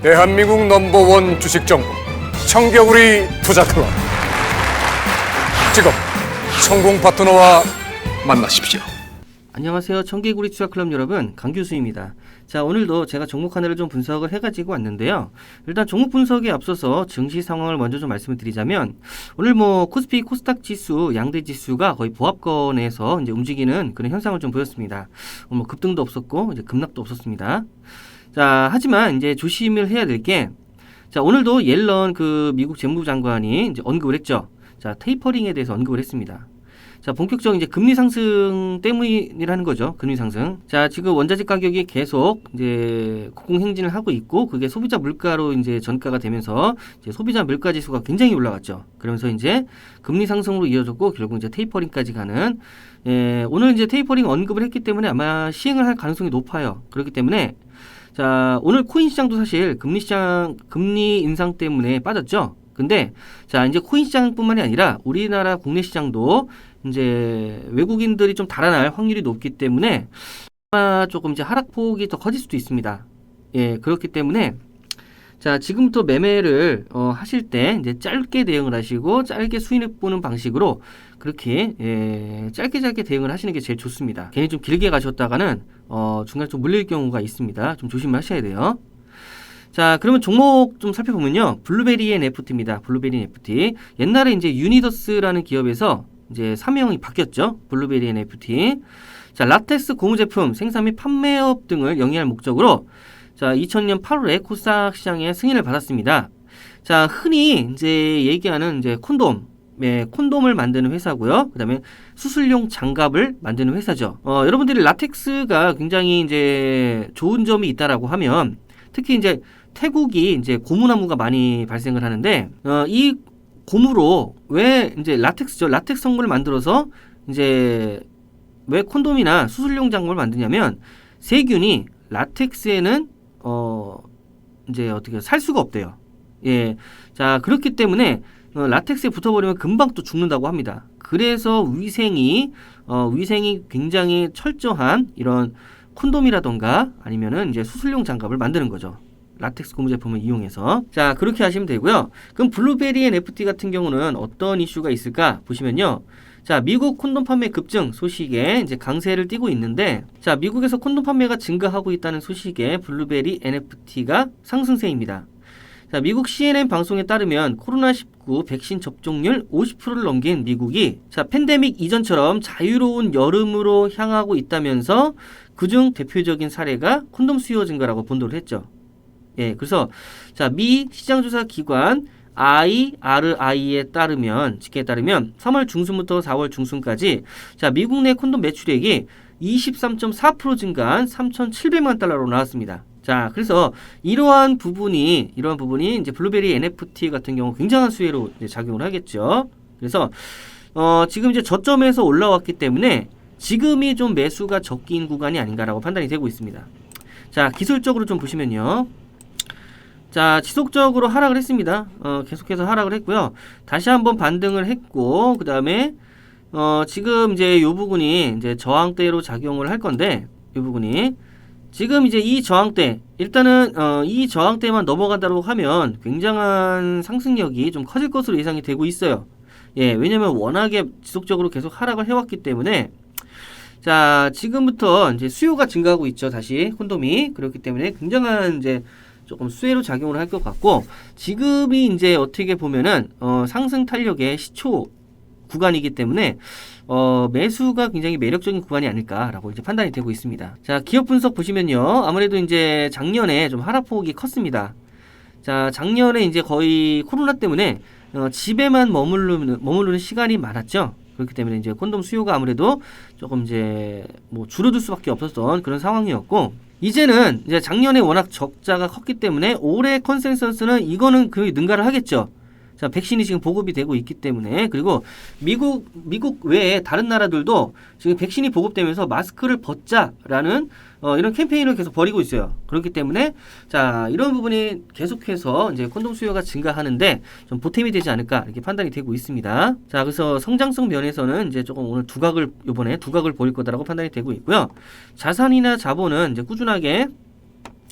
대한민국 넘버원 주식 정보 청겨우리 투자 클럽 지금 성공 파트너와 만나십시오. 안녕하세요. 청개구리 투자클럽 여러분, 강 교수입니다. 자, 오늘도 제가 종목 하나를 좀 분석을 해가지고 왔는데요. 일단 종목 분석에 앞서서 증시 상황을 먼저 좀 말씀을 드리자면, 오늘 뭐 코스피, 코스닥 지수, 양대 지수가 거의 보합권에서 이제 움직이는 그런 현상을 좀 보였습니다. 뭐 급등도 없었고, 이제 급락도 없었습니다. 자, 하지만 이제 조심을 해야 될 게, 자, 오늘도 옐런 그 미국 재무부 장관이 언급을 했죠. 자, 테이퍼링에 대해서 언급을 했습니다. 자, 본격적인 이제 금리 상승 때문이라는 거죠. 금리 상승. 자, 지금 원자재 가격이 계속 이제 고공행진을 하고 있고 그게 소비자 물가로 이제 전가가 되면서 이제 소비자 물가 지수가 굉장히 올라갔죠. 그러면서 이제 금리 상승으로 이어졌고 결국 이제 테이퍼링까지 가는 예, 오늘 이제 테이퍼링 언급을 했기 때문에 아마 시행을 할 가능성이 높아요. 그렇기 때문에 자, 오늘 코인 시장도 사실 금리 시장 금리 인상 때문에 빠졌죠. 근데 자, 이제 코인 시장뿐만이 아니라 우리나라 국내 시장도 이제 외국인들이 좀 달아날 확률이 높기 때문에 아마 조금 이제 하락폭이 더 커질 수도 있습니다. 예, 그렇기 때문에 자, 지금부터 매매를 어, 하실 때 이제 짧게 대응을 하시고 짧게 수익을 보는 방식으로 그렇게 예, 짧게 짧게 대응을 하시는 게 제일 좋습니다. 괜히 좀 길게 가셨다가는 어, 중간에 좀 물릴 경우가 있습니다. 좀 조심하셔야 돼요. 자, 그러면 종목 좀 살펴보면요. 블루베리 NFT입니다. 블루베리 NFT. 옛날에 이제 유니더스라는 기업에서 이제 사명이 바뀌었죠. 블루베리 NFT. 자, 라텍스 고무 제품 생산 및 판매업 등을 영위할 목적으로 자, 2000년 8월에 코스닥 시장에 승인을 받았습니다. 자, 흔히 이제 얘기하는 이제 콘돔 네, 콘돔을 만드는 회사고요. 그다음에 수술용 장갑을 만드는 회사죠. 어, 여러분들이 라텍스가 굉장히 이제 좋은 점이 있다라고 하면 특히 이제 태국이 이제 고무나무가 많이 발생을 하는데 어, 이 고무로 왜 이제 라텍스죠? 라텍스 성분을 만들어서 이제 왜 콘돔이나 수술용 장갑을 만드냐면 세균이 라텍스에는 어 이제 어떻게 살 수가 없대요. 예. 자, 그렇기 때문에 어, 라텍스에 붙어버리면 금방 또 죽는다고 합니다. 그래서 위생이 어, 위생이 굉장히 철저한 이런 콘돔이라던가 아니면은 이제 수술용 장갑을 만드는 거죠. 라텍스 고무 제품을 이용해서 자 그렇게 하시면 되고요. 그럼 블루베리 NFT 같은 경우는 어떤 이슈가 있을까 보시면요. 자 미국 콘돔 판매 급증 소식에 이제 강세를 띠고 있는데 자 미국에서 콘돔 판매가 증가하고 있다는 소식에 블루베리 NFT가 상승세입니다. 자, 미국 CNN 방송에 따르면 코로나19 백신 접종률 50%를 넘긴 미국이 자, 팬데믹 이전처럼 자유로운 여름으로 향하고 있다면서 그중 대표적인 사례가 콘돔 수요 증가라고 본도를 했죠. 예, 그래서 자, 미 시장조사 기관 IRI에 따르면 집계에 따르면 3월 중순부터 4월 중순까지 자, 미국 내 콘돔 매출액이 23.4% 증가한 3,700만 달러로 나왔습니다. 자, 그래서 이러한 부분이 이러한 부분이 이제 블루베리 NFT 같은 경우 굉장한 수혜로 작용을 하겠죠. 그래서 어, 지금 이제 저점에서 올라왔기 때문에 지금이 좀 매수가 적긴 구간이 아닌가라고 판단이 되고 있습니다. 자, 기술적으로 좀 보시면요. 자, 지속적으로 하락을 했습니다. 어, 계속해서 하락을 했고요. 다시 한번 반등을 했고, 그 다음에, 어, 지금 이제 요 부분이 이제 저항대로 작용을 할 건데, 요 부분이. 지금 이제 이 저항대, 일단은, 어, 이 저항대만 넘어간다고 하면 굉장한 상승력이 좀 커질 것으로 예상이 되고 있어요. 예, 왜냐면 워낙에 지속적으로 계속 하락을 해왔기 때문에, 자, 지금부터 이제 수요가 증가하고 있죠. 다시 콘돔이. 그렇기 때문에 굉장한 이제 조금 수혜로 작용을 할 것 같고 지금이 이제 어떻게 보면은 어, 상승 탄력의 시초 구간이기 때문에 어, 매수가 굉장히 매력적인 구간이 아닐까라고 이제 판단이 되고 있습니다. 자, 기업 분석 보시면요. 아무래도 이제 작년에 좀 하락폭이 컸습니다. 자, 작년에 이제 거의 코로나 때문에 어, 집에만 머무르는, 머무르는 시간이 많았죠. 그렇기 때문에 이제 콘돔 수요가 아무래도 조금 이제 뭐 줄어들 수밖에 없었던 그런 상황이었고 이제는 이제 작년에 워낙 적자가 컸기 때문에 올해 컨센서스는 이거는 그 능가를 하겠죠. 자, 백신이 지금 보급이 되고 있기 때문에 그리고 미국 미국 외에 다른 나라들도 지금 백신이 보급되면서 마스크를 벗자라는 어, 이런 캠페인을 계속 벌이고 있어요. 그렇기 때문에 자 이런 부분이 계속해서 이제 콘돔 수요가 증가하는데 좀 보탬이 되지 않을까 이렇게 판단이 되고 있습니다. 자 그래서 성장성 면에서는 이제 조금 오늘 두각을 이번에 두각을 보일 거다라고 판단이 되고 있고요. 자산이나 자본은 이제 꾸준하게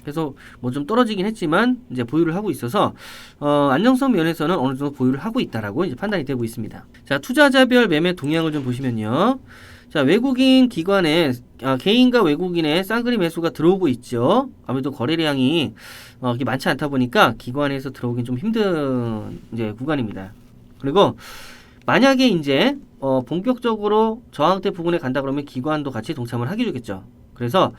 그래서 뭐 좀 떨어지긴 했지만 이제 보유를 하고 있어서 어, 안정성 면에서는 어느 정도 보유를 하고 있다라고 이제 판단이 되고 있습니다. 자 투자자별 매매 동향을 좀 보시면요. 자 외국인 기관에 아, 개인과 외국인의 쌍그리 매수가 들어오고 있죠. 아무래도 거래량이 어, 많지 않다 보니까 기관에서 들어오긴 좀 힘든 이제 구간입니다. 그리고 만약에 이제 어, 본격적으로 저항대 부분에 간다 그러면 기관도 같이 동참을 하게 되겠죠. 그래서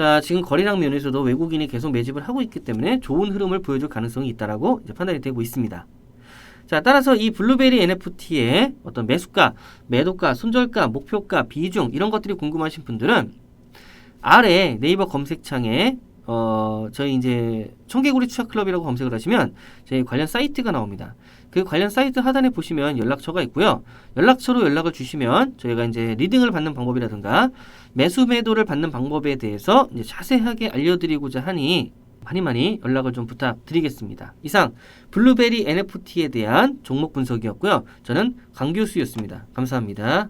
자 지금 거래량 면에서도 외국인이 계속 매집을 하고 있기 때문에 좋은 흐름을 보여줄 가능성이 있다라고 판단이 되고 있습니다. 자 따라서 이 블루베리 NFT의 어떤 매수가, 매도가, 손절가, 목표가, 비중 이런 것들이 궁금하신 분들은 아래 네이버 검색창에 어 저희 이제 청개구리 투자 클럽이라고 검색을 하시면 저희 관련 사이트가 나옵니다. 그 관련 사이트 하단에 보시면 연락처가 있고요. 연락처로 연락을 주시면 저희가 이제 리딩을 받는 방법이라든가 매수 매도를 받는 방법에 대해서 자세하게 알려드리고자 하니 많이 많이 연락을 좀 부탁드리겠습니다. 이상 블루베리 NFT에 대한 종목 분석이었고요. 저는 강교수였습니다. 감사합니다.